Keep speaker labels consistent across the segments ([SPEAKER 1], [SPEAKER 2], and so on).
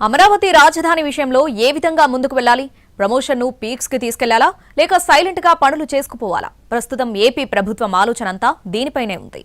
[SPEAKER 1] అమరావతి రాజధాని విషయంలో ఏ విధంగా ముందుకు వెళ్ళాలి? ప్రమోషన్ను పీక్స్కి తీసుకెళ్ళాలా? లేక సైలెంట్గా పనులు చేసుకుపోవాలా? ప్రస్తుతం ఏపీ ప్రభుత్వం ఆలోచన అంతా దీనిపైనే ఉంది.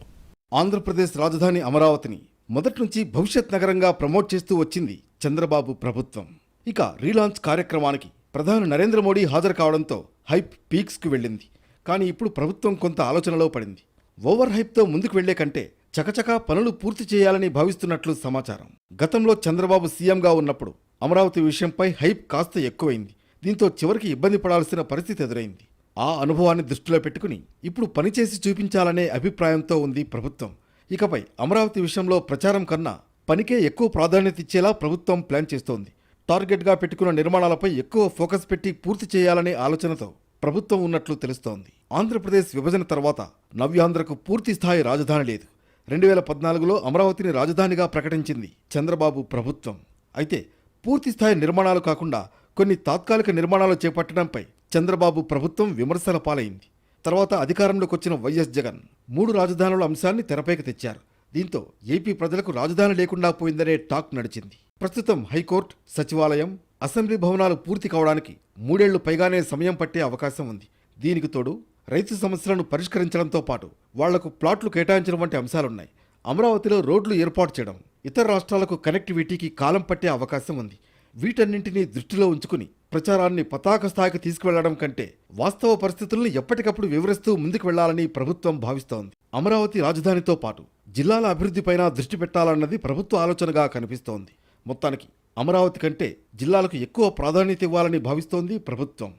[SPEAKER 2] ఆంధ్రప్రదేశ్ రాజధాని అమరావతిని మొదటి నుంచి భవిష్యత్ నగరంగా ప్రమోట్ చేస్తూ వచ్చింది చంద్రబాబు ప్రభుత్వం. ఇక రీలాంచ్ కార్యక్రమానికి ప్రధాని నరేంద్ర మోడీ హాజరు కావడంతో హైప్ పీక్స్కు వెళ్ళింది. కానీ ఇప్పుడు ప్రభుత్వం కొంత ఆలోచనలో పడింది. ఓవర్ హైప్తో ముందుకు వెళ్ళే కంటే చకచకా పనులు పూర్తి చేయాలని భావిస్తున్నట్లు సమాచారం. గతంలో చంద్రబాబు సీఎంగా ఉన్నప్పుడు అమరావతి విషయంపై హైప్ కాస్త ఎక్కువైంది. దీంతో చివరికి ఇబ్బంది పడాల్సిన పరిస్థితి ఎదురైంది. ఆ అనుభవాన్ని దృష్టిలో పెట్టుకుని ఇప్పుడు పనిచేసి చూపించాలనే అభిప్రాయంతో ఉంది ప్రభుత్వం. ఇకపై అమరావతి విషయంలో ప్రచారం కన్నా పనికే ఎక్కువ ప్రాధాన్యత ఇచ్చేలా ప్రభుత్వం ప్లాన్ చేస్తోంది. టార్గెట్గా పెట్టుకున్న నిర్మాణాలపై ఎక్కువ ఫోకస్ పెట్టి పూర్తి చేయాలనే ఆలోచనతో ప్రభుత్వం ఉన్నట్లు తెలుస్తోంది. ఆంధ్రప్రదేశ్ విభజన తర్వాత నవ్యాంధ్రకు పూర్తి స్థాయి రాజధాని లేదు. రెండు వేల పద్నాలుగులో అమరావతిని రాజధానిగా ప్రకటించింది చంద్రబాబు ప్రభుత్వం. అయితే పూర్తిస్థాయి నిర్మాణాలు కాకుండా కొన్ని తాత్కాలిక నిర్మాణాలు చేపట్టడంపై చంద్రబాబు ప్రభుత్వం విమర్శల పాలైంది. తర్వాత అధికారంలోకి వచ్చిన వైఎస్ జగన్ మూడు రాజధానుల అంశాన్ని తెరపైకి తెచ్చారు. దీంతో ఏపీ ప్రజలకు రాజధాని లేకుండా పోయిందనే టాక్ నడిచింది. ప్రస్తుతం హైకోర్టు సచివాలయం అసెంబ్లీ భవనాలు పూర్తి కావడానికి మూడేళ్ళు పైగానే సమయం పట్టే అవకాశం ఉంది. దీనికి తోడు రైతు సమస్యలను పరిష్కరించడంతో పాటు వాళ్ళకు ప్లాట్లు కేటాయించడం వంటి అంశాలున్నాయి. అమరావతిలో రోడ్లు ఏర్పాటు చేయడం ఇతర రాష్ట్రాలకు కనెక్టివిటీకి కాలం పట్టే అవకాశం ఉంది. వీటన్నింటినీ దృష్టిలో ఉంచుకుని ప్రచారాన్ని పతాక స్థాయికి తీసుకువెళ్ళడం కంటే వాస్తవ పరిస్థితులను ఎప్పటికప్పుడు వివరిస్తూ ముందుకు వెళ్ళాలని ప్రభుత్వం భావిస్తోంది. అమరావతి రాజధానితో పాటు జిల్లాల అభివృద్ధిపైన దృష్టి పెట్టాలన్నది ప్రభుత్వ ఆలోచనగా కనిపిస్తోంది. మొత్తానికి అమరావతి కంటే జిల్లాలకు ఎక్కువ ప్రాధాన్యత ఇవ్వాలని భావిస్తోంది ప్రభుత్వం.